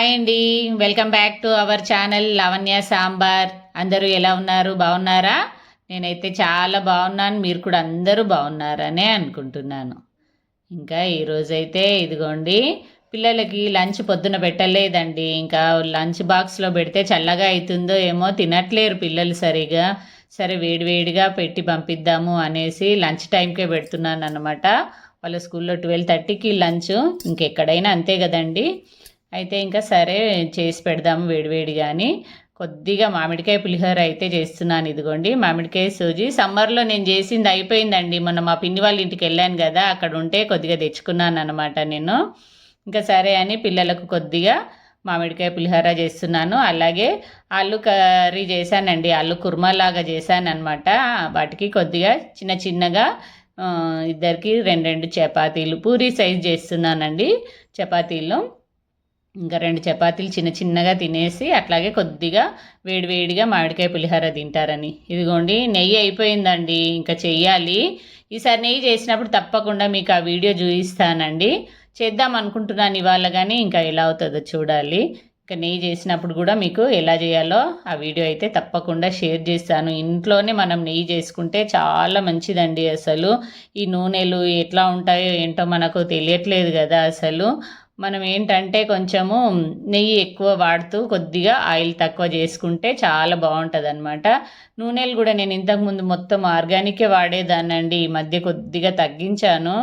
Hi అండి. Welcome back to our channel Lavanya Sambar. అందరూ ఎలా ఉన్నారు? బాగున్నారా? నేనైతే చాలా బాగున్నాను. మీరు కూడా అందరూ బాగున్నారనే అనుకుంటున్నాను. ఇంకా ఈరోజైతే ఇదిగోండి పిల్లలకి లంచ్ పొద్దున పెట్టలేదండి. ఇంకా లంచ్ బాక్స్లో పెడితే చల్లగా అవుతుందో ఏమో తినట్లేరు పిల్లలు సరిగా. సరే వేడివేడిగా పెట్టి పంపిద్దాము అనేసి లంచ్ టైంకే పెడుతున్నాను అనమాట వాళ్ళ స్కూల్లో ట్వెల్వ్ థర్టీకి లంచ్. ఇంకెక్కడైనా అంతే కదండి. అయితే ఇంకా సరే చేసి పెడదాము వేడివేడిగాని. కొద్దిగా మామిడికాయ పులిహోర అయితే చేస్తున్నాను ఇదిగోండి. మామిడికాయ సూజీ. సమ్మర్లో నేను చేసింది అయిపోయిందండి. మొన్న మా పిన్ని వాళ్ళ ఇంటికి వెళ్ళాను కదా అక్కడ ఉంటే కొద్దిగా తెచ్చుకున్నాను అనమాట నేను. ఇంకా సరే అని పిల్లలకు కొద్దిగా మామిడికాయ పులిహోర చేస్తున్నాను. అలాగే ఆలు కర్రీ చేశానండి. ఆలు కుర్మా లాగా చేశాను అనమాట వాటికి కొద్దిగా చిన్న చిన్నగా ఇద్దరికి రెండు రెండు చపాతీలు పూరి సైజ్ చేస్తున్నానండి చపాతీలు. ఇంకా రెండు చపాతీలు చిన్న చిన్నగా తినేసి అట్లాగే కొద్దిగా వేడివేడిగా మామిడికాయ పులిహోర తింటారని. ఇదిగోండి నెయ్యి అయిపోయిందండి ఇంకా చెయ్యాలి. ఈసారి నెయ్యి చేసినప్పుడు తప్పకుండా మీకు ఆ వీడియో చూపిస్తానండి. చేద్దాం అనుకుంటున్నాను ఇవాళ కానీ ఇంకా ఎలా అవుతుందో చూడాలి. ఇంకా నెయ్యి చేసినప్పుడు కూడా మీకు ఎలా చేయాలో ఆ వీడియో అయితే తప్పకుండా షేర్ చేస్తాను. ఇంట్లోనే మనం నెయ్యి చేసుకుంటే చాలా మంచిదండి అసలు. ఈ నూనెలు ఎట్లా ఉంటాయో ఏంటో మనకు తెలియట్లేదు కదా అసలు. మనం ఏంటంటే కొంచెము నెయ్యి ఎక్కువ వాడుతూ కొద్దిగా ఆయిల్ తక్కువ చేసుకుంటే చాలా బాగుంటుంది అనమాట నూనెలు కూడా నేను ఇంతకుముందు మొత్తం ఆర్గానికే వాడేదాన్నండి. ఈ మధ్య కొద్దిగా తగ్గించాను.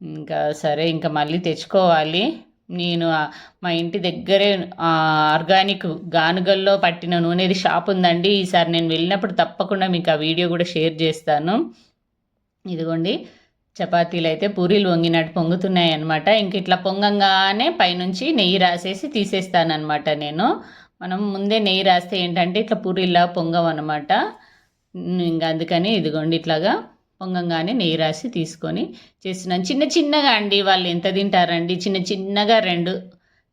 ఇంకా సరే ఇంకా మళ్ళీ తెచ్చుకోవాలి. నేను మా ఇంటి దగ్గరే ఆర్గానిక్ గానుగల్లో పట్టిన నూనెది షాప్ ఉందండి. ఈసారి నేను వెళ్ళినప్పుడు తప్పకుండా మీకు ఆ వీడియో కూడా షేర్ చేస్తాను. ఇదిగోండి. చపాతీలు అయితే పూరీలు వంగినట్టు పొంగుతున్నాయి అనమాట ఇంక ఇట్లా పొంగంగానే పైనుంచి నెయ్యి రాసేసి తీసేస్తానమాట నేను. మనం ముందే నెయ్యి రాస్తే ఏంటంటే ఇట్లా పూరీలా పొంగవన్నమాట. ఇంకా అందుకని ఇదిగోండి ఇట్లాగా పొంగంగానే నెయ్యి రాసి తీసుకొని చేస్తున్నాను. చిన్న చిన్నగా అండి వాళ్ళు ఎంత తింటారండి? చిన్న చిన్నగా రెండు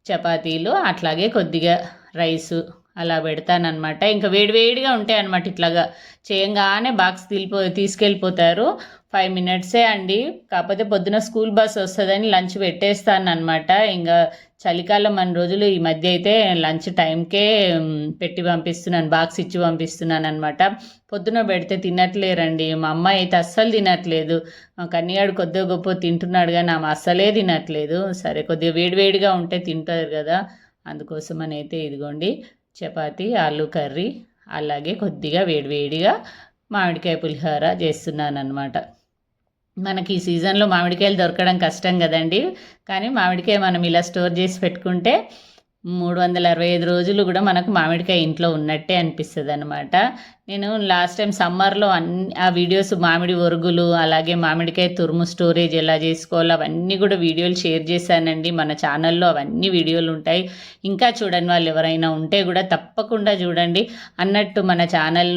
చపాతీలు అట్లాగే కొద్దిగా రైసు. అలా పెడతానమాట ఇంకా వేడివేడిగా ఉంటాయి అనమాట ఇట్లాగా. చేయంగానే బాక్స్ తీలిపో తీసుకెళ్ళిపోతారు. ఫైవ్ మినిట్సే అండి. కాకపోతే పొద్దున స్కూల్ బస్ వస్తుందని లంచ్ పెట్టేస్తాను అనమాట ఇంకా చలికాలం మన రోజులు ఈ మధ్య అయితే లంచ్ టైంకే పెట్టి పంపిస్తున్నాను బాక్స్ ఇచ్చి పంపిస్తున్నాను అనమాట పొద్దున పెడితే తినట్లేరండి. మా అమ్మాయి అయితే అస్సలు తినట్లేదు. మా కన్నీగాడు కొద్దిగా గొప్ప తింటున్నాడు కానీ ఆమె అస్సలే తినట్లేదు. సరే కొద్దిగా వేడివేడిగా ఉంటే తింటారు కదా. అందుకోసం అని అయితే ఇదిగోండి. చపాతి ఆలు కర్రీ అలాగే కొద్దిగా వేడివేడిగా మామిడికాయ పులిహోర చేస్తున్నాను అనమాట మనకి ఈ సీజన్లో మామిడికాయలు దొరకడం కష్టం కదండి. కానీ మామిడికాయ మనం ఇలా స్టోర్ చేసి పెట్టుకుంటే మూడు వందల అరవై ఐదు రోజులు కూడా మనకు మామిడికాయ ఇంట్లో ఉన్నట్టే అనిపిస్తుంది అనమాట నేను లాస్ట్ టైం సమ్మర్లో అన్ని ఆ వీడియోస్ మామిడి ఒరుగులు అలాగే మామిడికాయ తురుము స్టోరేజ్ ఎలా చేసుకోవాలో అవన్నీ కూడా వీడియోలు షేర్ చేశానండి. మన ఛానల్లో అవన్నీ వీడియోలు ఉంటాయి. ఇంకా చూడని వాళ్ళు ఎవరైనా ఉంటే కూడా తప్పకుండా చూడండి. అన్నట్టు మన ఛానల్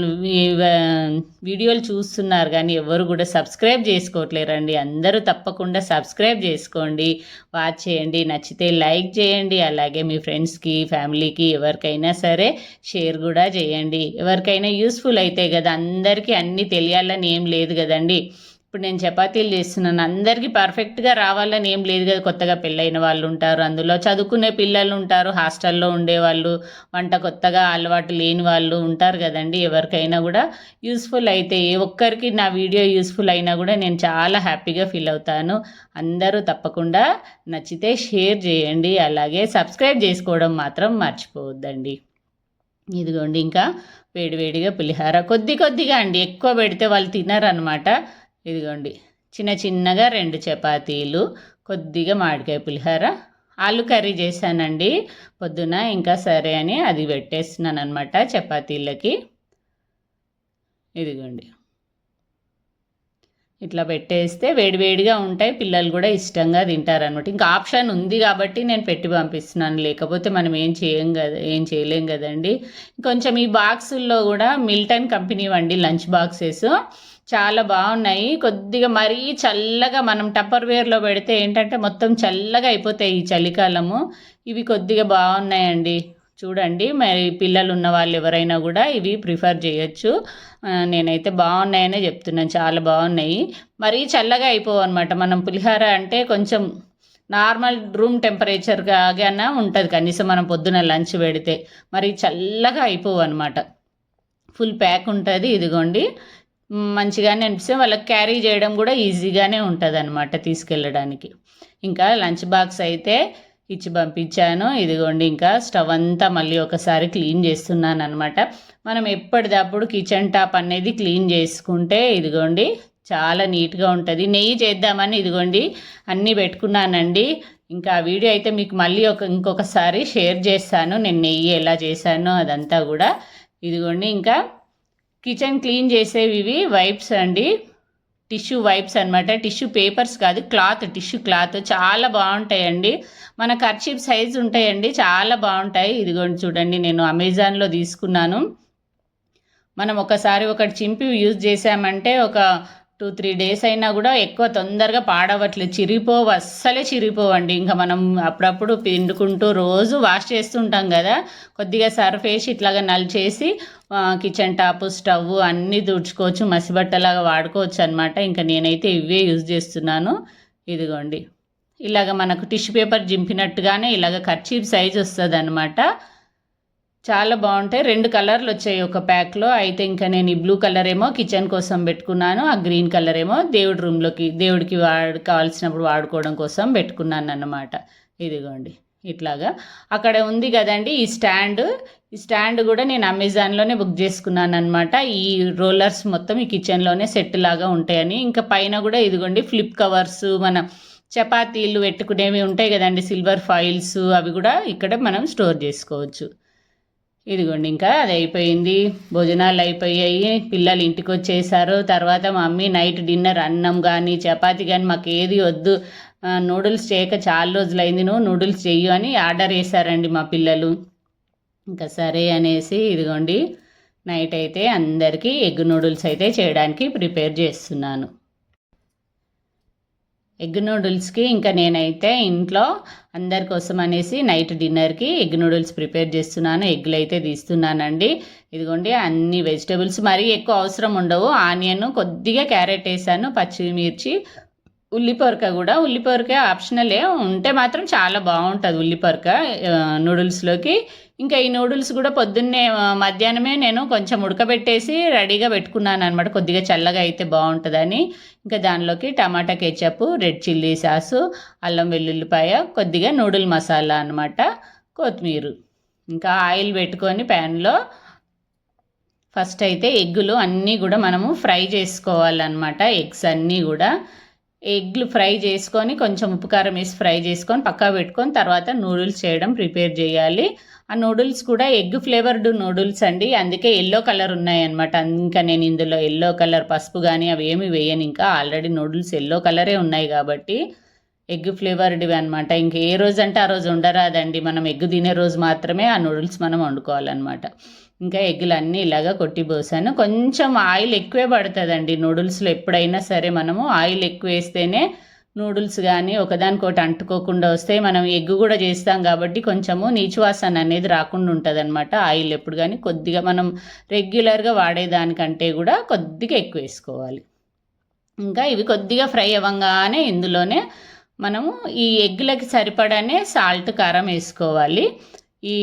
వీడియోలు చూస్తున్నారు కానీ ఎవరు కూడా సబ్స్క్రైబ్ చేసుకోవట్లేరండి. అందరూ తప్పకుండా సబ్స్క్రైబ్ చేసుకోండి. వాచ్ చేయండి. నచ్చితే లైక్ చేయండి. అలాగే మీ ఫ్రెండ్స్కి ఫ్యామిలీకి ఎవరికైనా సరే షేర్ కూడా చేయండి. ఎవరికైనా యూస్ యూస్ఫుల్ అవుతాయి కదా. అందరికీ అన్నీ తెలియాలని ఏం లేదు కదండి. ఇప్పుడు నేను చపాతీలు చేస్తున్నాను. అందరికీ పర్ఫెక్ట్గా రావాలని ఏం లేదు కదా. కొత్తగా పెళ్ళైన వాళ్ళు ఉంటారు అందులో చదువుకునే పిల్లలు ఉంటారు హాస్టల్లో ఉండేవాళ్ళు వంట కొత్తగా అలవాటు లేని వాళ్ళు ఉంటారు కదండి. ఎవరికైనా కూడా యూస్ఫుల్ అయితే ఏ ఒక్కరికి నా వీడియో యూస్ఫుల్ అయినా కూడా నేను చాలా హ్యాపీగా ఫీల్ అవుతాను. అందరూ తప్పకుండా నచ్చితే షేర్ చేయండి. అలాగే సబ్స్క్రైబ్ చేసుకోవడం మాత్రం మర్చిపోవద్దండి. ఇదిగోండి ఇంకా వేడివేడిగా పులిహార. కొద్ది కొద్దిగా అండి. ఎక్కువ పెడితే వాళ్ళు తినరనమాట ఇదిగోండి. చిన్న చిన్నగా రెండు చపాతీలు కొద్దిగా మామిడికాయ పులిహార. ఆలు కర్రీ చేశానండి. పొద్దున ఇంకా సరే అని అది పెట్టేస్తున్నాను అనమాట చపాతీలకి. ఇదిగోండి. ఇట్లా పెట్టేస్తే వేడివేడిగా ఉంటాయి. పిల్లలు కూడా ఇష్టంగా తింటారనమాట ఇంకా ఆప్షన్ ఉంది కాబట్టి నేను పెట్టి పంపిస్తున్నాను. లేకపోతే మనం ఏం చేయం కదా ఏం చేయలేం కదండి. కొంచెం ఈ బాక్సుల్లో కూడా మిల్టన్ కంపెనీ వండి లంచ్ బాక్సెస్ చాలా బాగున్నాయి. కొద్దిగా మరీ చల్లగా మనం టప్పర్ వేర్లో పెడితే ఏంటంటే మొత్తం చల్లగా అయిపోతాయి ఈ చలికాలము. ఇవి కొద్దిగా బాగున్నాయండి. చూడండి. మరి పిల్లలు ఉన్న వాళ్ళు ఎవరైనా కూడా ఇవి ప్రిఫర్ చేయొచ్చు. నేనైతే బాగున్నాయనే చెప్తున్నాను. చాలా బాగున్నాయి. మరీ చల్లగా అయిపోవు అనమాట మనం పులిహోర అంటే కొంచెం నార్మల్ రూమ్ టెంపరేచర్ కాగానే ఉంటుంది. కనీసం మనం పొద్దున లంచ్ పెడితే మరి చల్లగా అయిపోవు అనమాట ఫుల్ ప్యాక్ ఉంటుంది. ఇదిగోండి. మంచిగానే అనిపిస్తే వాళ్ళకి క్యారీ చేయడం కూడా ఈజీగానే ఉంటుంది అనమాట తీసుకెళ్ళడానికి. ఇంకా లంచ్ బాక్స్ అయితే ఇచ్చి పంపించాను. ఇదిగోండి ఇంకా స్టవ్ అంతా మళ్ళీ ఒకసారి క్లీన్ చేస్తున్నాను అనమాట మనం ఎప్పటిదప్పుడు కిచెన్ టాప్ అనేది క్లీన్ చేసుకుంటే ఇదిగోండి చాలా నీట్గా ఉంటుంది. నెయ్యి చేద్దామని ఇదిగోండి అన్నీ పెట్టుకున్నానండి. ఇంకా ఆ వీడియో అయితే మీకు మళ్ళీ ఒక ఇంకొకసారి షేర్ చేస్తాను. నేను నెయ్యి ఎలా చేశానో అదంతా కూడా. ఇదిగోండి ఇంకా కిచెన్ క్లీన్ చేసేవి ఇవి వైప్స్ అండి. టిష్యూ వైప్స్ అనమాట టిష్యూ పేపర్స్ కాదు క్లాత్ టిష్యూ క్లాత్ చాలా బాగుంటాయండి. మన కర్చీప్ సైజ్ ఉంటాయండి చాలా బాగుంటాయి. ఇదిగోండి చూడండి నేను అమెజాన్లో తీసుకున్నాను. మనం ఒకసారి ఒకటి చింపి యూజ్ చేసామంటే ఒక టూ త్రీ డేస్ అయినా కూడా ఎక్కువ తొందరగా పాడవట్లేదు. చిరిగిపోవు అస్సలే చిరిగిపోవండి. ఇంకా మనం అప్పుడప్పుడు పిండుకుంటూ రోజు వాష్ చేస్తుంటాం కదా. కొద్దిగా సర్ఫ్ వేసి ఇట్లాగా నలిచేసి కిచెన్ టాప్ స్టవ్ అన్నీ తుడుచుకోవచ్చు మసిబట్టలాగా వాడుకోవచ్చు అనమాట ఇంకా నేనైతే ఇవే యూజ్ చేస్తున్నాను. ఇదిగోండి. ఇలాగ మనకు టిష్యూ పేపర్ జింపినట్టుగానే ఇలాగ కర్చీప్ సైజ్ వస్తుంది అనమాట చాలా బాగుంటాయి. రెండు కలర్లు వచ్చాయి ఒక ప్యాక్లో. అయితే ఇంకా నేను ఈ బ్లూ కలర్ ఏమో కిచెన్ కోసం పెట్టుకున్నాను. ఆ గ్రీన్ కలర్ ఏమో దేవుడి రూమ్లోకి దేవుడికి వాడు కావాల్సినప్పుడు వాడుకోవడం కోసం పెట్టుకున్నాను అన్నమాట. ఇదిగోండి. ఇట్లాగా. అక్కడ ఉంది కదండి ఈ స్టాండ్. ఈ స్టాండ్ కూడా నేను అమెజాన్లోనే బుక్ చేసుకున్నాను అనమాట ఈ రోలర్స్ మొత్తం ఈ కిచెన్లోనే సెట్ లాగా ఉంటాయని. ఇంకా పైన కూడా ఇదిగోండి ఫ్లిప్ కవర్స్ మన చపాతీలు పెట్టుకునేవి ఉంటాయి కదండి. సిల్వర్ ఫాయిల్స్ అవి కూడా ఇక్కడ మనం స్టోర్ చేసుకోవచ్చు. ఇదిగోండి ఇంకా అది అయిపోయింది. భోజనాలు అయిపోయాయి. పిల్లలు ఇంటికి వచ్చేసారు. తర్వాత మమ్మీ నైట్ డిన్నర్ అన్నం కానీ చపాతి కానీ మాకు ఏది వద్దు. నూడిల్స్ చేయక చాలా రోజులైంది. నువ్వు నూడిల్స్ చెయ్యు అని ఆర్డర్ చేశారండి మా పిల్లలు. ఇంకా సరే అనేసి ఇదిగోండి నైట్ అయితే అందరికీ ఎగ్ నూడిల్స్ అయితే చేయడానికి ప్రిపేర్ చేస్తున్నాను. ఎగ్ నూడిల్స్కి ఇంకా నేనైతే ఇంట్లో అందరి కోసం అనేసి నైట్ డిన్నర్కి ఎగ్ నూడిల్స్ ప్రిపేర్ చేస్తున్నాను. ఎగ్లు అయితే తీస్తున్నానండి. ఇదిగోండి అన్ని వెజిటేబుల్స్ మరీ ఎక్కువ అవసరం ఉండవు. ఆనియన్ కొద్దిగా క్యారెట్ వేసాను పచ్చిమిర్చి ఉల్లిపొరక కూడా. ఉల్లిపొరక ఆప్షనలే. ఉంటే మాత్రం చాలా బాగుంటుంది ఉల్లిపొరక నూడిల్స్లోకి. ఇంకా ఈ నూడిల్స్ కూడా పొద్దున్నే మధ్యాహ్నమే నేను కొంచెం ఉడకబెట్టేసి రెడీగా పెట్టుకున్నాను అనమాట కొద్దిగా చల్లగా అయితే బాగుంటుందని. ఇంకా దానిలోకి tomato ketchup red chilli sauce అల్లం వెల్లుల్లిపాయ కొద్దిగా నూడిల్ మసాలా అనమాట కొత్తిమీర. ఇంకా ఆయిల్ పెట్టుకొని ప్యాన్లో ఫస్ట్ అయితే ఎగ్గులు అన్నీ కూడా మనము ఫ్రై చేసుకోవాలన్నమాట. ఎగ్స్ అన్నీ కూడా. ఎగ్లు ఫ్రై చేసుకొని కొంచెం ఉప్పు కారం వేసి ఫ్రై చేసుకొని పక్కా పెట్టుకొని తర్వాత నూడిల్స్ చేయడం ప్రిపేర్ చేయాలి. ఆ నూడిల్స్ కూడా ఎగ్ ఫ్లేవర్డ్ నూడిల్స్ అండి. అందుకే ఎల్లో కలర్ ఉన్నాయన్నమాట. ఇంకా నేను ఇందులో ఎల్లో కలర్ పసుపు కానీ అవి ఏమి వేయను. ఇంకా ఆల్రెడీ నూడిల్స్ ఎల్లో కలరే ఉన్నాయి కాబట్టి ఎగ్ ఫ్లేవర్డ్వి అనమాట ఇంక ఏ రోజు అంటే ఆ రోజు ఉండరాదండి. మనం ఎగ్ తినే రోజు మాత్రమే ఆ నూడిల్స్ మనం వండుకోవాలన్నమాట. ఇంకా ఎగ్గులు అన్నీ ఇలాగా కొట్టిపోసాను కొంచెం ఆయిల్ ఎక్కువే పడుతుందండి నూడిల్స్లో ఎప్పుడైనా సరే మనము ఆయిల్ ఎక్కువ వేస్తేనే నూడిల్స్ కానీ ఒకదానికొకటి అంటుకోకుండా వస్తే మనం ఎగ్ కూడా చేస్తాం కాబట్టి కొంచెము నీచు వాసన అనేది రాకుండా ఉంటుంది అనమాట ఆయిల్ ఎప్పుడు కానీ కొద్దిగా మనం రెగ్యులర్గా వాడేదానికంటే కూడా కొద్దిగా ఎక్కువ వేసుకోవాలి. ఇంకా ఇవి కొద్దిగా ఫ్రై అవ్వగానే ఇందులోనే మనము ఈ ఎగ్గులకి సరిపడానే సాల్ట్ కారం వేసుకోవాలి. ఈ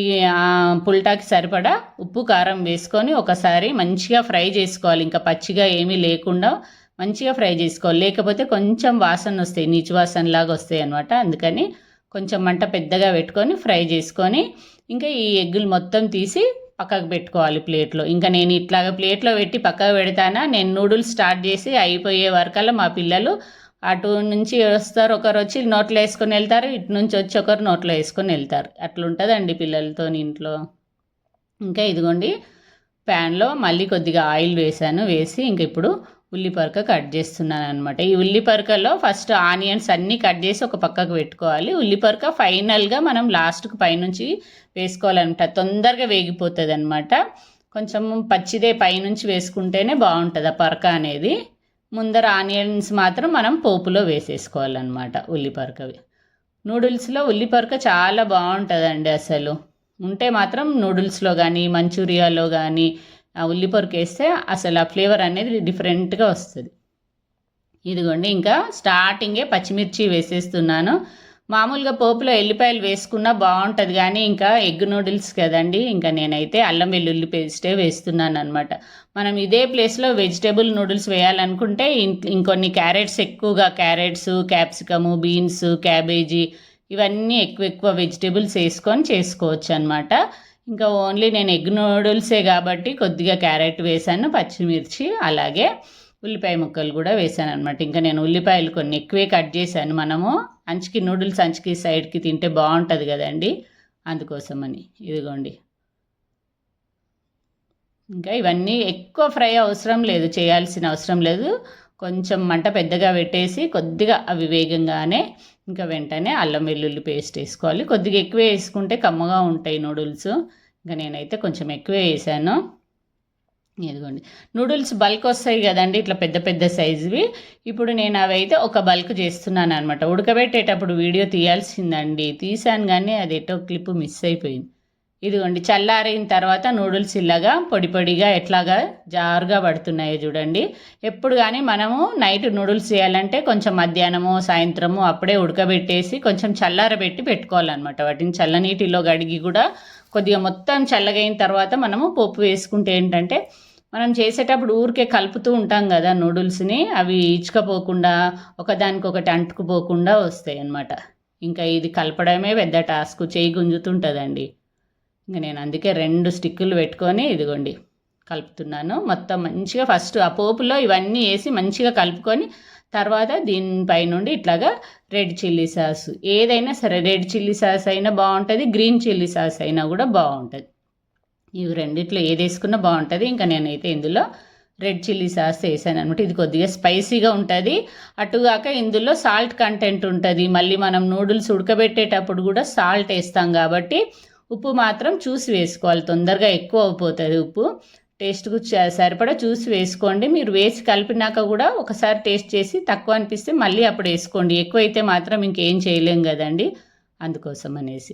పుల్టాకి సరిపడా ఉప్పు కారం వేసుకొని ఒకసారి మంచిగా ఫ్రై చేసుకోవాలి. ఇంకా పచ్చిగా ఏమీ లేకుండా మంచిగా ఫ్రై చేసుకోవాలి. లేకపోతే కొంచెం వాసన వస్తాయి నీచు వాసన లాగా వస్తాయి అనమాట అందుకని కొంచెం మంట పెద్దగా పెట్టుకొని ఫ్రై చేసుకొని ఇంకా ఈ ఎగ్గులు మొత్తం తీసి పక్కకు పెట్టుకోవాలి ప్లేట్లో. ఇంకా నేను ఇట్లాగా ప్లేట్లో పెట్టి పక్కకు పెడతానా? నేను నూడిల్స్ స్టార్ట్ చేసి అయిపోయే వరకల్లా మా పిల్లలు అటు నుంచి వస్తారు ఒకరు వచ్చి నోట్లో వేసుకొని వెళ్తారు ఇటు నుంచి వచ్చి ఒకరు నోట్లో వేసుకొని వెళ్తారు. అట్లుంటుందండి పిల్లలతో ఇంట్లో. ఇంకా ఇదిగోండి ప్యాన్లో మళ్ళీ కొద్దిగా ఆయిల్ వేసాను వేసి ఇంక ఇప్పుడు ఉల్లిపరక కట్ చేస్తున్నాను అనమాట ఈ ఉల్లిపరకలో ఫస్ట్ ఆనియన్స్ అన్నీ కట్ చేసి ఒక పక్కకు పెట్టుకోవాలి. ఉల్లిపరక ఫైనల్గా మనం లాస్ట్కి పైనుంచి వేసుకోవాలన్నమాట. తొందరగా వేగిపోతుంది అనమాట కొంచెం పచ్చిదే పైనుంచి వేసుకుంటేనే బాగుంటుంది ఆ పరక అనేది. ముందర ఆనియన్స్ మాత్రం మనం పోపులో వేసేసుకోవాలన్నమాట ఉల్లిపరకవి. నూడిల్స్లో ఉల్లిపరక చాలా బాగుంటుందండి అసలు. ఉంటే మాత్రం నూడిల్స్లో కానీ మంచూరియాలో కానీ ఉల్లిపొరకు వేస్తే అసలు ఆ ఫ్లేవర్ అనేది డిఫరెంట్గా వస్తుంది. ఇదిగోండి ఇంకా స్టార్టింగే పచ్చిమిర్చి వేసేస్తున్నాను. మామూలుగా పోపులో ఎల్లిపాయలు వేసుకున్నా బాగుంటుంది కానీ ఇంకా ఎగ్ నూడిల్స్ కదండి ఇంకా నేనైతే అల్లం వెల్లుల్లి పేస్టే వేస్తున్నాను అనమాట మనం ఇదే ప్లేస్లో వెజిటేబుల్ నూడిల్స్ వేయాలనుకుంటే ఇంకొన్ని క్యారెట్స్ ఎక్కువగా క్యారెట్స్ క్యాప్సికము బీన్స్ క్యాబేజీ ఇవన్నీ ఎక్కువ ఎక్కువ వెజిటేబుల్స్ వేసుకొని చేసుకోవచ్చు అనమాట ఇంకా ఓన్లీ నేను ఎగ్ నూడిల్సే కాబట్టి కొద్దిగా క్యారెట్ వేసాను పచ్చిమిర్చి అలాగే ఉల్లిపాయ ముక్కలు కూడా వేసాను అనమాట ఇంకా నేను ఉల్లిపాయలు కొన్ని ఎక్కువే కట్ చేశాను. మనము అంచుకి నూడిల్స్ అంచుకి సైడ్కి తింటే బాగుంటుంది కదండి. అందుకోసమని. ఇదిగోండి. ఇంకా ఇవన్నీ ఎక్కువ ఫ్రై అవసరం లేదు చేయాల్సిన అవసరం లేదు. కొంచెం మంట పెద్దగా పెట్టేసి కొద్దిగా అవి వేగంగానే ఇంకా వెంటనే అల్లం వెల్లుల్లి పేస్ట్ వేసుకోవాలి. కొద్దిగా ఎక్కువ వేసుకుంటే కమ్మగా ఉంటాయి నూడిల్స్. ఇంకా నేనైతే కొంచెం ఎక్కువే వేసాను. ఇదిగోండి. నూడిల్స్ బల్క్ వస్తాయి కదండి ఇట్లా పెద్ద పెద్ద సైజువి. ఇప్పుడు నేను అవి అయితే ఒక బల్క్ చేస్తున్నాను అనమాట ఉడకబెట్టేటప్పుడు వీడియో తీయాల్సిందండి. తీసాను కానీ అది ఎటో క్లిప్ మిస్ అయిపోయింది. ఇదిగోండి చల్లారిన తర్వాత నూడిల్స్ ఇలాగా పొడి పొడిగా ఎట్లాగా జారుగా పడుతున్నాయో చూడండి. ఎప్పుడు కానీ మనము నైట్ నూడిల్స్ చేయాలంటే కొంచెం మధ్యాహ్నము సాయంత్రము అప్పుడే ఉడకబెట్టేసి కొంచెం చల్లారబెట్టి పెట్టుకోవాలన్నమాట. వాటిని చల్లనీటిలో గడిగి కూడా కొద్దిగా మొత్తం చల్లగైన తర్వాత మనము పప్పు వేసుకుంటే ఏంటంటే మనం చేసేటప్పుడు ఊరికే కలుపుతూ ఉంటాం కదా నూడిల్స్ని అవి ఇచ్చుకపోకుండా ఒకదానికొకటి అంటుకుపోకుండా వస్తాయి అన్నమాట ఇంకా ఇది కలపడమే పెద్ద టాస్క్ చేయి గుంజుతుంటుందండి. ఇంకా నేను అందుకే రెండు స్టిక్కులు పెట్టుకొని ఇదిగోండి కలుపుతున్నాను. మొత్తం మంచిగా ఫస్ట్ ఆ పోపులో ఇవన్నీ వేసి మంచిగా కలుపుకొని తర్వాత దీనిపై నుండి ఇట్లాగా రెడ్ చిల్లీ సాస్. ఏదైనా సరే రెడ్ చిల్లీ సాస్ అయినా బాగుంటుంది గ్రీన్ చిల్లీ సాస్ అయినా కూడా బాగుంటుంది. ఇవి రెండిట్లో ఏది వేసుకున్నా బాగుంటుంది. ఇంకా నేనైతే ఇందులో రెడ్ చిల్లీ సాస్ వేసాను అనమాట ఇది కొద్దిగా స్పైసీగా ఉంటుంది. అటుగాక ఇందులో సాల్ట్ కంటెంట్ ఉంటుంది. మళ్ళీ మనం నూడిల్స్ ఉడకబెట్టేటప్పుడు కూడా సాల్ట్ వేస్తాం కాబట్టి ఉప్పు మాత్రం చూసి వేసుకోవాలి. తొందరగా ఎక్కువ అయిపోతుంది ఉప్పు. టేస్ట్కు సరిపడా చూసి వేసుకోండి. మీరు వేసి కలిపినాక కూడా ఒకసారి టేస్ట్ చేసి తక్కువ అనిపిస్తే మళ్ళీ అప్పుడు వేసుకోండి. ఎక్కువ అయితే మాత్రం ఇంకేం చేయలేం కదండి. అందుకోసం అనేసి.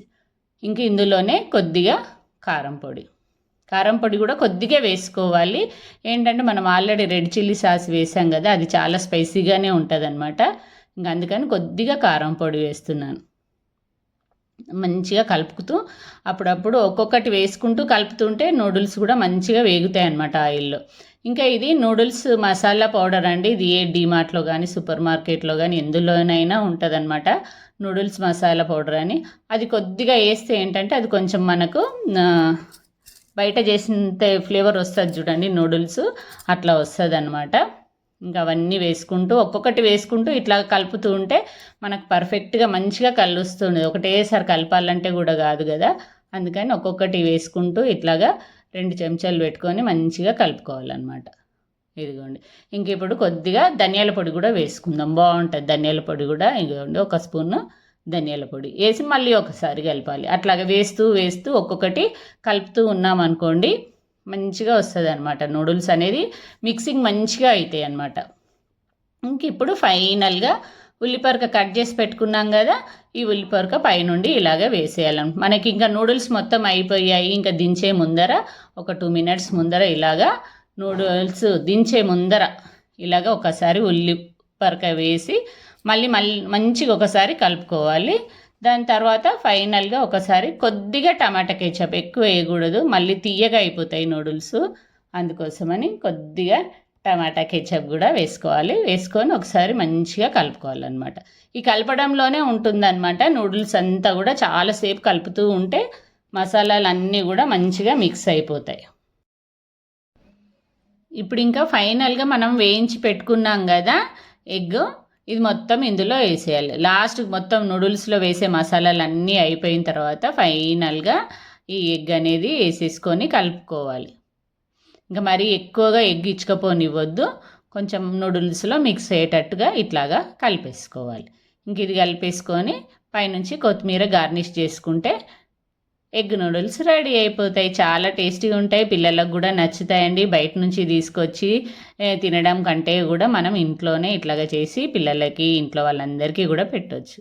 ఇంక ఇందులోనే కొద్దిగా కారం పొడి. కారం పొడి కూడా కొద్దిగా వేసుకోవాలి. ఏంటంటే మనం ఆల్రెడీ రెడ్ చిల్లీ సాస్ వేసాం కదా అది చాలా స్పైసీగానే ఉంటుంది అనమాట ఇంక అందుకని కొద్దిగా కారం పొడి వేస్తున్నాను. మంచిగా కలుపుతూ అప్పుడప్పుడు ఒక్కొక్కటి వేసుకుంటూ కలుపుతుంటే నూడిల్స్ కూడా మంచిగా వేగుతాయి అన్నమాట ఆయిల్లో. ఇంకా ఇది నూడిల్స్ మసాలా పౌడర్ అండి. ఇది ఏ డీమార్ట్లో కానీ సూపర్ మార్కెట్లో కానీ ఎందులోనైనా ఉంటుందన్నమాట నూడిల్స్ మసాలా పౌడర్ అని. అది కొద్దిగా వేస్తే ఏంటంటే అది కొంచెం మనకు బయట చేసినంత ఫ్లేవర్ వస్తుంది చూడండి నూడిల్స్. అట్లా వస్తుంది అనమాట ఇంకా అవన్నీ వేసుకుంటూ ఒక్కొక్కటి వేసుకుంటూ ఇట్లా కలుపుతూ ఉంటే మనకు పర్ఫెక్ట్గా మంచిగా కలుస్తుంది ఒకటేసారి కలపాలంటే కూడా కాదు కదా. అందుకని ఒక్కొక్కటి వేసుకుంటూ ఇట్లాగా రెండు చెంచాలు పెట్టుకొని మంచిగా కలుపుకోవాలన్నమాట. ఇదిగోండి. ఇంక ఇప్పుడు కొద్దిగా ధనియాల పొడి కూడా వేసుకుందాం. బాగుంటుంది ధనియాల పొడి కూడా. ఇదిగోండి ఒక స్పూను ధనియాల పొడి. వేసి మళ్ళీ ఒకసారి కలపాలి. అట్లాగా వేస్తూ వేస్తూ ఒక్కొక్కటి కలుపుతూ ఉన్నాం అనుకోండి మంచిగా వస్తుంది అనమాట నూడిల్స్ అనేది మిక్సింగ్ మంచిగా అవుతాయి అనమాట ఇంక ఇప్పుడు ఫైనల్గా ఉల్లిపరక కట్ చేసి పెట్టుకున్నాం కదా ఈ ఉల్లిపరక పైనుండి ఇలాగ వేసేయాలి. మనకి ఇంకా నూడిల్స్ మొత్తం అయిపోయాయి ఇంకా దించే ముందర ఒక టూ మినిట్స్ ముందర ఇలాగా నూడిల్స్ దించే ముందర ఇలాగ ఒకసారి ఉల్లిపరక వేసి మళ్ళీ మళ్ళీ మంచిగా ఒకసారి కలుపుకోవాలి. దాని తర్వాత ఫైనల్గా ఒకసారి కొద్దిగా టమాటా కేచప్ ఎక్కువ వేయకూడదు. మళ్ళీ తీయగా అయిపోతాయి నూడిల్స్. అందుకోసమని కొద్దిగా టమాటా కెచప్ కూడా వేసుకోవాలి. వేసుకొని ఒకసారి మంచిగా కలుపుకోవాలన్నమాట. ఈ కలపడంలోనే ఉంటుందన్నమాట. నూడిల్స్ అంతా కూడా చాలాసేపు కలుపుతూ ఉంటే మసాలాలు అన్నీ కూడా మంచిగా మిక్స్ అయిపోతాయి. ఇప్పుడు ఇంకా ఫైనల్గా మనం వేయించి పెట్టుకున్నాం కదా ఎగ్ ఇది మొత్తం ఇందులో వేసేయాలి. లాస్ట్ మొత్తం నూడిల్స్లో వేసే మసాలాలు అన్నీ అయిపోయిన తర్వాత ఫైనల్గా ఈ ఎగ్ అనేది వేసేసుకొని కలుపుకోవాలి. ఇంకా మరీ ఎక్కువగా ఎగ్ ఇచ్చుకపోనివ్వద్దు. కొంచెం నూడిల్స్లో మిక్స్ అయ్యేటట్టుగా ఇట్లాగా కలిపేసుకోవాలి. ఇంక ఇది కలిపేసుకొని పైనుంచి కొత్తిమీర గార్నిష్ చేసుకుంటే ఎగ్ నూడిల్స్ రెడీ అయిపోతాయి. చాలా టేస్టీగా ఉంటాయి. పిల్లలకు కూడా నచ్చుతాయండి. బయట నుంచి తీసుకొచ్చి తినడం కంటే కూడా మనం ఇంట్లోనే ఇట్లాగా చేసి పిల్లలకి ఇంట్లో వాళ్ళందరికీ కూడా పెట్టవచ్చు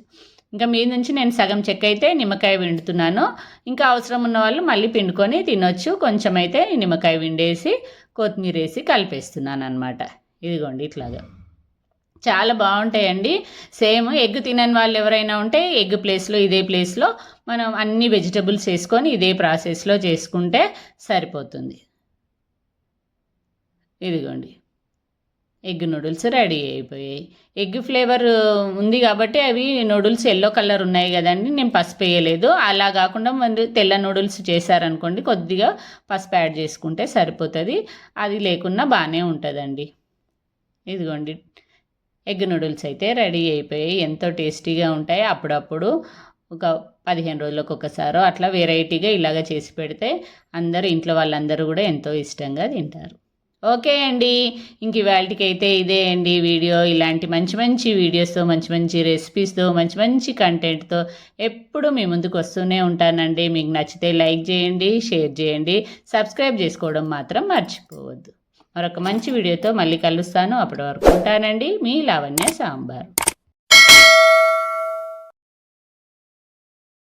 ఇంకా మీ నుంచి నేను సగం చెక్క అయితే నిమ్మకాయ పిండుతున్నాను. ఇంకా అవసరం ఉన్న వాళ్ళు మళ్ళీ పిండుకొని తినొచ్చు. కొంచెం అయితే నిమ్మకాయ పిండేసి కొత్తిమీర వేసి కలిపేస్తున్నాను అనమాట ఇదిగోండి ఇట్లాగా. చాలా బాగుంటాయండి. సేమ్ ఎగ్ తినని వాళ్ళు ఎవరైనా ఉంటే ఎగ్ ప్లేస్లో ఇదే ప్లేస్లో మనం అన్ని వెజిటబుల్స్ వేసుకొని ఇదే ప్రాసెస్లో చేసుకుంటే సరిపోతుంది. ఇదిగోండి. ఎగ్ నూడిల్స్ రెడీ అయిపోయాయి. ఎగ్ ఫ్లేవర్ ఉంది కాబట్టి అవి నూడిల్స్ ఎల్లో కలర్ ఉన్నాయి కదండి. నేను పసుపు వేయలేదు. అలా కాకుండా మరి తెల్ల నూడిల్స్ చేశారనుకోండి కొద్దిగా పసుపు యాడ్ చేసుకుంటే సరిపోతుంది. అది లేకున్నా బాగానే ఉంటుందండి. ఇదిగోండి. ఎగ్ నూడిల్స్ అయితే రెడీ అయిపోయాయి ఎంతో టేస్టీగా ఉంటాయి. అప్పుడప్పుడు ఒక పదిహేను రోజులకు ఒకసారి అట్లా వెరైటీగా ఇలాగ చేసి పెడితే అందరూ ఇంట్లో వాళ్ళందరూ కూడా ఎంతో ఇష్టంగా తింటారు. ఓకే అండి. ఇంక ఇవాళకైతే ఇదే అండి వీడియో. ఇలాంటి మంచి మంచి వీడియోస్తో మంచి మంచి రెసిపీస్తో మంచి మంచి కంటెంట్తో ఎప్పుడు మీ ముందుకు వస్తూనే ఉంటానండి. మీకు నచ్చితే లైక్ చేయండి షేర్ చేయండి. సబ్స్క్రైబ్ చేసుకోవడం మాత్రం మర్చిపోవద్దు. మరొక మంచి వీడియోతో మళ్ళీ కలుస్తాను. అప్పటి వరకు ఉంటానండి. మీ లావణ్య సాంబార్.